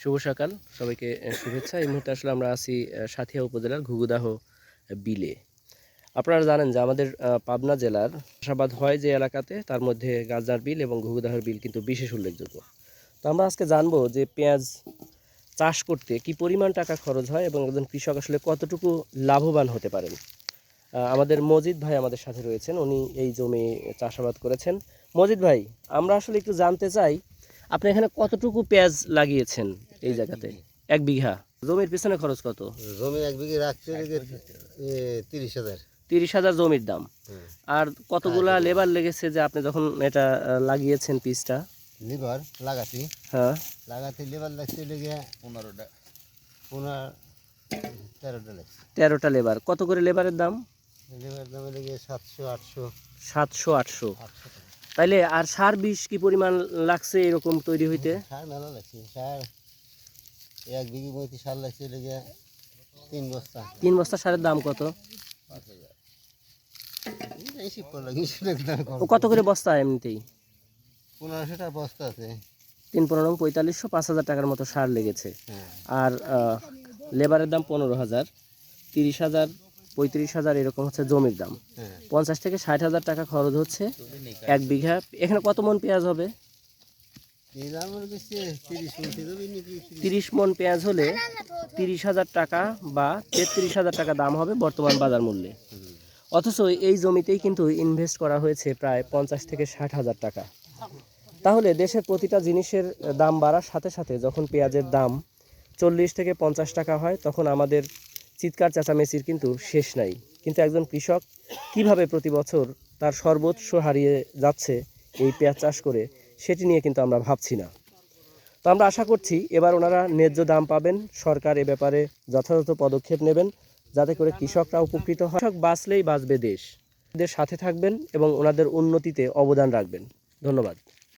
শুভ সকাল। সবাইকে শুভেচ্ছা। এই মুহূর্তে আসলে আমরা আছি সাথিয়া উপজেলার ঘুগুদাহ বিলে। আপনারা জানেন যে আমাদের পাবনা জেলার চাষাবাদ হয় যে এলাকাতে তার মধ্যে গাজার বিল এবং ঘুগুদাহর বিল কিন্তু বিশেষ উল্লেখযোগ্য। তো আমরা আজকে জানব যে পেঁয়াজ চাষ করতে কি পরিমাণ টাকা খরচ হয় এবং একজন কৃষক আসলে কতটুকু লাভবান হতে পারেন? আমাদের মজিদ ভাই আমাদের সাথে রয়েছেন। উনি এই জমি চাষাবাদ করেছেন। মজিদ ভাই, আমরা আসলে একটু জানতে চাই আপনি এখানে কতটুকু পেঁয়াজ লাগিয়েছেন এই জায়গাতে? এক বিঘা। জমির পিছনে খরচ কত? জমি এক বিঘে তিরিশ হাজার। তিরিশ হাজার জমির দাম। আর কতগুলা লেবার লেগেছে যে আপনি যখন এটা লাগিয়েছেন পিসটা? লেবার লাগাতে হ্যাঁ। লাগাতে লেবার লাগছে লেগে পনেরোটা পনেরো তেরোটা লাগছে। তেরোটা লেবার। কত করে লেবারের দাম? লেবার দামে লেগে সাতশো আটশো। সাতশো আটশো। তাইলে আর সার বিষ কি পরিমাণ লাগছে এরকম তৈরি হইতে? সার মেলা লাগছে সার এক বিঘে মধ্যে সার লাগছে লেগে তিন বস্তা। তিন বস্তা সারের দাম কত? কত করে বস্তা এমনিতেই? পনেরোশো টাকা বস্তা আছে। তিন পনেরো পঁয়তাল্লিশশো পাঁচ হাজার টাকার মতো সার লেগেছে। হ্যাঁ। আর লেবারের দাম পনেরো হাজার তিরিশ হাজার পঁয়ত্রিশ হাজার এরকম হচ্ছে জমির দাম। হ্যাঁ। পঞ্চাশ থেকে ষাট হাজার টাকা খরচ হচ্ছে এক বিঘা। এখানে কত মন পেঁয়াজ হবে? তিরিশ মন পেঁয়াজ হলে তিরিশ হাজার টাকা বা তেত্রিশ হাজার টাকা দাম হবে বর্তমান বাজার মূল্যে। অথচ এই জমিতেই কিন্তু ইনভেস্ট করা হয়েছে প্রায় পঞ্চাশ থেকে ষাট হাজার টাকা। তাহলে দেশের প্রতিটা জিনিসের দাম বাড়ার সাথে সাথে যখন পেঁয়াজের দাম চল্লিশ থেকে পঞ্চাশ টাকা হয় তখন আমাদের চিৎকার চেঁচামেচির কিন্তু শেষ নাই। কিন্তু একজন কৃষক কীভাবে প্রতি বছর তার সর্বোচ্চ হারিয়ে যাচ্ছে এই পেঁয়াজ চাষ করে, সেটি নিয়ে কিন্তু আমরা ভাবছি না। তো আমরা আশা করছি এবার ওনারা ন্যায্য দাম পাবেন, সরকার এ ব্যাপারে যথাযথ পদক্ষেপ নেবেন, যাতে করে কৃষকরা উপকৃত হয় কৃষক বাঁচলেই বাঁচবে দেশ। সাথে থাকবেন এবং ওনাদের উন্নতিতে অবদান রাখবেন। ধন্যবাদ।